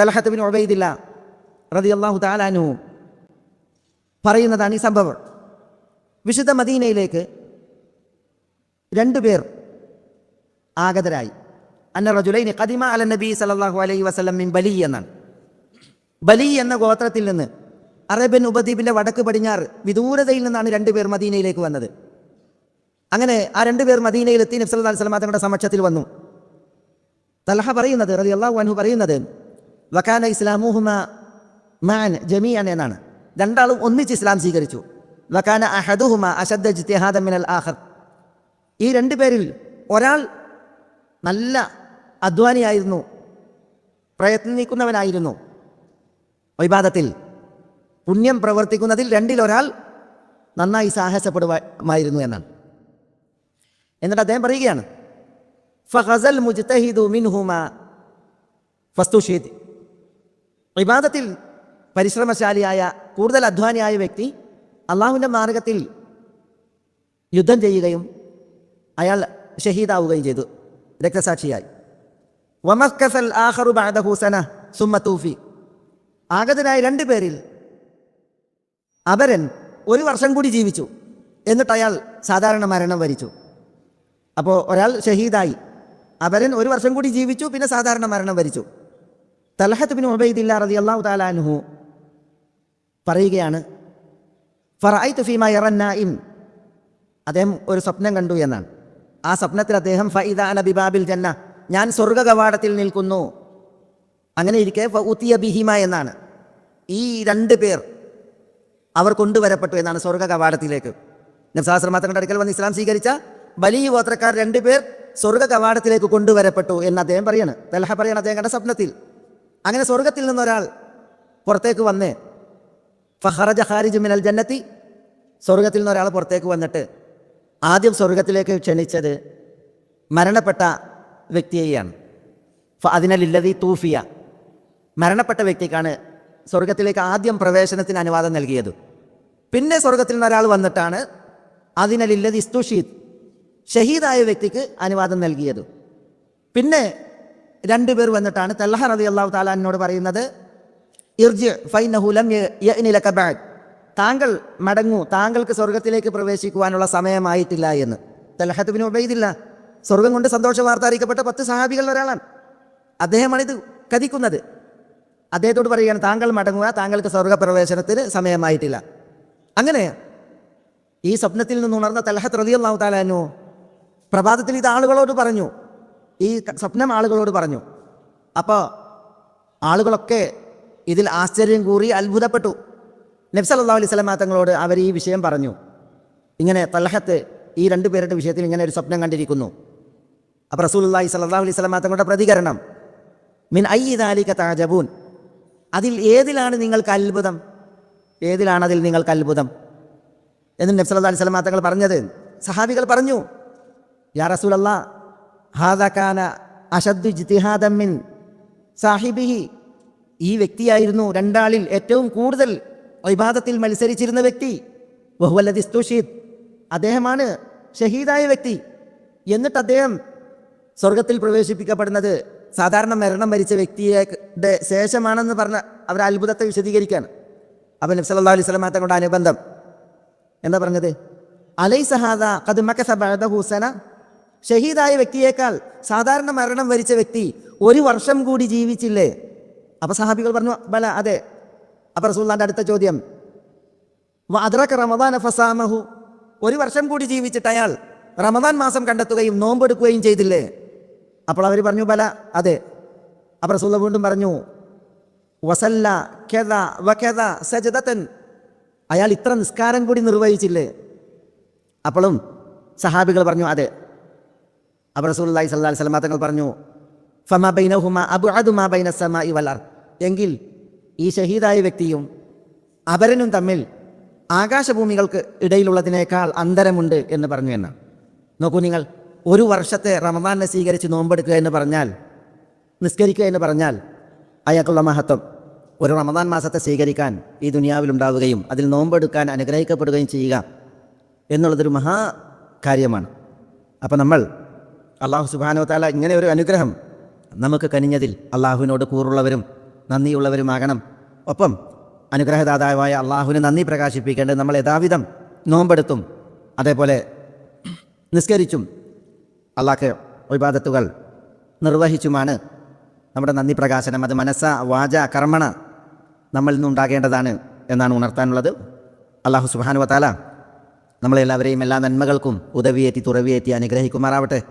തലഹത്ത് bin ഒബൈദില്ല റതി അള്ളാഹു താലാനു പറയുന്നതാണ് ഈ സംഭവം. വിശുദ്ധ മദീനയിലേക്ക് രണ്ടുപേർ ആഗതരായി. അന്ന റജുലൈനി കദിമ അല നബി സലാഹു അലൈഹി വസല്ലം മിൻ ബലി എന്നാണ്. ബലി എന്ന ഗോത്രത്തിൽ നിന്ന് അറേബ്യൻ ഉപദ്വീപിന്റെ വടക്ക് പടിഞ്ഞാറ് വിദൂരതയിൽ നിന്നാണ് രണ്ടുപേർ മദീനയിലേക്ക് വന്നത്. അങ്ങനെ ആ രണ്ടുപേർ മദീനയിലെത്തി നബ്സല്ലാ സ്വലമാ തങ്ങളുടെ സമക്ഷത്തിൽ വന്നു. തലഹ പറയുന്നത് റതി അള്ളാഹു അൻഹു പറയുന്നത് വക്കാന ഇസ്ലാമുഹുമ മാൻ ജമീഅൻ എന്നാണ്. രണ്ടാളും ഒന്നിച്ച് ഇസ്ലാം സ്വീകരിച്ചു. വക്കാന അഹദുഹുമ അശദ്ദ ജിത്തിഹാദ മിനൽ ആഖർ. ഈ രണ്ട് പേരിൽ ഒരാൾ നല്ല അധ്വാനിയായിരുന്നു പ്രയത്നിക്കുന്നവനായിരുന്നു. വിവാദത്തിൽ പുണ്യം പ്രവർത്തിക്കുന്നതിൽ രണ്ടിലൊരാൾ നന്നായി സാഹസപ്പെടുമായിരുന്നു എന്നാണ്. എന്നിട്ട് അദ്ദേഹം പറയുകയാണ് ഫഹസൽ മുജ്തഹിദു മിൻഹുമ ഫസ്തുഷീദ്. വിവാദത്തിൽ പരിശ്രമശാലിയായ കൂടുതൽ അധ്വാനിയായ വ്യക്തി അള്ളാഹുവിന്റെ മാർഗത്തിൽ യുദ്ധം ചെയ്യുകയും അയാൾ ഷഹീദാവുകയും ചെയ്തു രക്തസാക്ഷിയായി. വമസ്കസൽ ആഹറു ബാദഹൂസന സുമ്മ തൂഫി. ആഗതനായ രണ്ടു പേരിൽ അപരൻ ഒരു വർഷം കൂടി ജീവിച്ചു എന്നിട്ട് അയാൾ സാധാരണ മരണം വരിച്ചു. അപ്പോൾ ഒരാൾ ഷഹീദായി. അപരൻ ഒരു വർഷം കൂടി ജീവിച്ചു പിന്നെ സാധാരണ മരണം വരിച്ചു. തലഹത്ത് ബിൻ ഉബൈദില്ല റതി അള്ളാഹു താലാനുഹു പറയുകയാണ് ഫറായി തുഫീമ ഇറന്നായിം അദ്ദേഹം ഒരു സ്വപ്നം കണ്ടു എന്നാണ്. ആ സ്വപ്നത്തിൽ അദ്ദേഹം ഫൈദ അന ബിബാബിൽ ജന്ന. ഞാൻ സ്വർഗ കവാടത്തിൽ നിൽക്കുന്നു. അങ്ങനെ ഇരിക്കെ ഉത്തിയ ബിഹിമ എന്നാണ്. ഈ രണ്ട് പേർ അവർ കൊണ്ടുവരപ്പെട്ടു എന്നാണ് സ്വർഗ കവാടത്തിലേക്ക് നബ്സാശ്രമത്തിന്റെ അടുക്കൽ വന്ന് ഇസ്ലാം സ്വീകരിച്ച വലിയ ഗോത്രക്കാർ രണ്ടുപേർ സ്വർഗ കവാടത്തിലേക്ക് കൊണ്ടുവരപ്പെട്ടു എന്ന് അദ്ദേഹം പറയാണ്. തലഹ പറയാണ് അദ്ദേഹം കണ്ട സ്വപ്നത്തിൽ. അങ്ങനെ സ്വർഗത്തിൽ നിന്നൊരാൾ പുറത്തേക്ക് വന്നേ ഫഹറജ ഹാരിജ് മിനൽ ജന്നത്തി. സ്വർഗത്തിൽ നിന്ന് ഒരാൾ പുറത്തേക്ക് വന്നിട്ട് ആദ്യം സ്വർഗത്തിലേക്ക് ക്ഷണിച്ചത് മരണപ്പെട്ട വ്യക്തിയെയാണ്. ഫ അതിനലില്ലതി തൂഫിയ. മരണപ്പെട്ട വ്യക്തിക്കാണ് സ്വർഗത്തിലേക്ക് ആദ്യം പ്രവേശനത്തിന് അനുവാദം നൽകിയത്. പിന്നെ സ്വർഗത്തിൽ നിന്ന് ഒരാൾ വന്നിട്ടാണ് അതിനലില്ലതി സ്തുഷീദ് ഷഹീദായ വ്യക്തിക്ക് അനുവാദം നൽകിയത്. പിന്നെ രണ്ടുപേർ വന്നിട്ടാണ് തല്ലഹ റതി അള്ളാഹു താലാനോട് പറയുന്നത് ഇർജ് താങ്കൾ മടങ്ങൂ താങ്കൾക്ക് സ്വർഗത്തിലേക്ക് പ്രവേശിക്കുവാനുള്ള സമയമായിട്ടില്ല എന്ന്. തലഹത്ത് പിന്നെ ഉബൈദില്ല സ്വർഗം കൊണ്ട് സന്തോഷ വാർത്ത അറിയിക്കപ്പെട്ട പത്ത് സഹാബികളിൽ ഒരാളാണ്. അദ്ദേഹമാണ് ഇത് കഥിക്കുന്നത്. അദ്ദേഹത്തോട് പറയുകയാണ് താങ്കൾ മടങ്ങുക താങ്കൾക്ക് സ്വർഗപ്രവേശനത്തിന് സമയമായിട്ടില്ല. അങ്ങനെ ഈ സ്വപ്നത്തിൽ നിന്ന് ഉണർന്ന തലഹത്ത് റതി അള്ളാഹു താലാനു പ്രഭാതത്തിൽ ഇത് ആളുകളോട് പറഞ്ഞു ഈ സ്വപ്നം ആളുകളോട് പറഞ്ഞു. അപ്പോൾ ആളുകളൊക്കെ ഇതിൽ ആശ്ചര്യം കൂറി അത്ഭുതപ്പെട്ടു. നബ്സ് അല്ലാ അലൈഹി സ്വലമാ തങ്ങളോട് അവർ ഈ വിഷയം പറഞ്ഞു. ഇങ്ങനെ തലഹത്ത് ഈ രണ്ടു പേരുടെ വിഷയത്തിൽ ഇങ്ങനെ ഒരു സ്വപ്നം കണ്ടിരിക്കുന്നു. അപ്പോൾ റസൂലുള്ളാഹി സല്ലാ അലൈഹി സ്വലമാ തങ്ങളുടെ പ്രതികരണം മിൻ ഐ ദാലിക താജബൂൻ അതിൽ ഏതിലാണ് നിങ്ങൾക്ക് അത്ഭുതം? ഏതിലാണ് അതിൽ നിങ്ങൾക്ക് അത്ഭുതം? എന്ന് നബ്സ് അല്ലാ അലൈഹി സ്വലമാ തങ്ങൾ പറഞ്ഞത് സഹാബികൾ പറഞ്ഞു യാ റസൂലല്ലാ ഹാദാന അഷദ്ദു ജിത്തിഹാദമ്മിൻ സാഹിബിഹി. ഈ വ്യക്തിയായിരുന്നു രണ്ടാളിൽ ഏറ്റവും കൂടുതൽ വിവാദത്തിൽ മത്സരിച്ചിരുന്ന വ്യക്തി. ബഹുവല്ലതി സ്തുഷീദ്. അദ്ദേഹമാണ് ഷഹീദായ വ്യക്തി. എന്നിട്ട് അദ്ദേഹം സ്വർഗത്തിൽ പ്രവേശിപ്പിക്കപ്പെടുന്നത് സാധാരണ മരണം മരിച്ച വ്യക്തിയുടെ ശേഷമാണെന്ന് പറഞ്ഞ അവർ അത്ഭുതത്തെ വിശദീകരിക്കുകയാണ്. അപ്പം നബ്സ് അല്ലാ അലൈഹി സ്വലമാ തങ്ങളുടെ അനുബന്ധം. എന്താ പറഞ്ഞത്? അലൈ സഹാദ കതുമക്കസബഹൂസന ഷഹീദായ വ്യക്തിയേക്കാൾ സാധാരണ മരണം വരിച്ച വ്യക്തി ഒരു വർഷം കൂടി ജീവിച്ചില്ലേ? അപ്പൊ സഹാബികൾ പറഞ്ഞു ബല അതെ. അപ്പൊ റസൂല്ലാന്റെ അടുത്ത ചോദ്യം അദ്രക്ക് റമദാൻ ഫസാമഹു? ഒരു വർഷം കൂടി ജീവിച്ചിട്ട് അയാൾ റമദാൻ മാസം കണ്ടെത്തുകയും നോമ്പെടുക്കുകയും ചെയ്തില്ലേ? അപ്പോൾ അവർ പറഞ്ഞു ബല അതെ. അപ്പൊ റസൂല്ല വീണ്ടും പറഞ്ഞു വസല്ല അയാൾ ഇത്ര നിസ്കാരം കൂടി നിർവഹിച്ചില്ലേ? അപ്പോഴും സഹാബികൾ പറഞ്ഞു അതെ. അപ്പോൾ റസൂലുള്ളാഹി സല്ലാ വസല്ലം തങ്ങൾ പറഞ്ഞു ഫമ ബൈനഹുമ അബു മാ ബൈന സമാഇ ഇ വലർ എങ്കിൽ ഈ ഷഹീദായ വ്യക്തിയും അപരനും തമ്മിൽ ആകാശഭൂമികൾക്ക് ഇടയിലുള്ളതിനേക്കാൾ അന്തരമുണ്ട് എന്ന് പറഞ്ഞു എന്നാണ്. നോക്കൂ നിങ്ങൾ ഒരു വർഷത്തെ റമദാനെ സ്വീകരിച്ച് നോമ്പെടുക്കുക എന്ന് പറഞ്ഞാൽ നിസ്കരിക്കുക എന്ന് പറഞ്ഞാൽ അയാൾക്കുള്ള മഹത്വം. ഒരു റമദാൻ മാസത്തെ സ്വീകരിക്കാൻ ഈ ദുനിയാവിലുണ്ടാവുകയും അതിൽ നോമ്പെടുക്കാൻ അനുഗ്രഹിക്കപ്പെടുകയും ചെയ്യുക എന്നുള്ളതൊരു മഹാ കാര്യമാണ്. അപ്പോൾ നമ്മൾ അള്ളാഹു സുബാനോ താല ഇങ്ങനെ ഒരു അനുഗ്രഹം നമുക്ക് കനിഞ്ഞതിൽ അള്ളാഹുവിനോട് കൂറുള്ളവരും നന്ദിയുള്ളവരുമാകണം. ഒപ്പം അനുഗ്രഹദാതാവായ അള്ളാഹുവിന് നന്ദി പ്രകാശിപ്പിക്കേണ്ടത് നമ്മൾ യഥാവിധം നോമ്പെടുത്തും അതേപോലെ നിസ്കരിച്ചും അള്ളാഹ് വിവാദത്തുകൾ നിർവഹിച്ചുമാണ് നമ്മുടെ നന്ദി പ്രകാശനം. അത് മനസ്സ വാച കർമ്മണ നമ്മളിൽ നിന്നുണ്ടാകേണ്ടതാണ് എന്നാണ് ഉണർത്താനുള്ളത്. അള്ളാഹു സുബാനു വത്താല നമ്മളെല്ലാവരെയും എല്ലാ നന്മകൾക്കും ഉദവിയേറ്റി തുറവിയേറ്റി അനുഗ്രഹിക്കുമാറാവട്ടെ.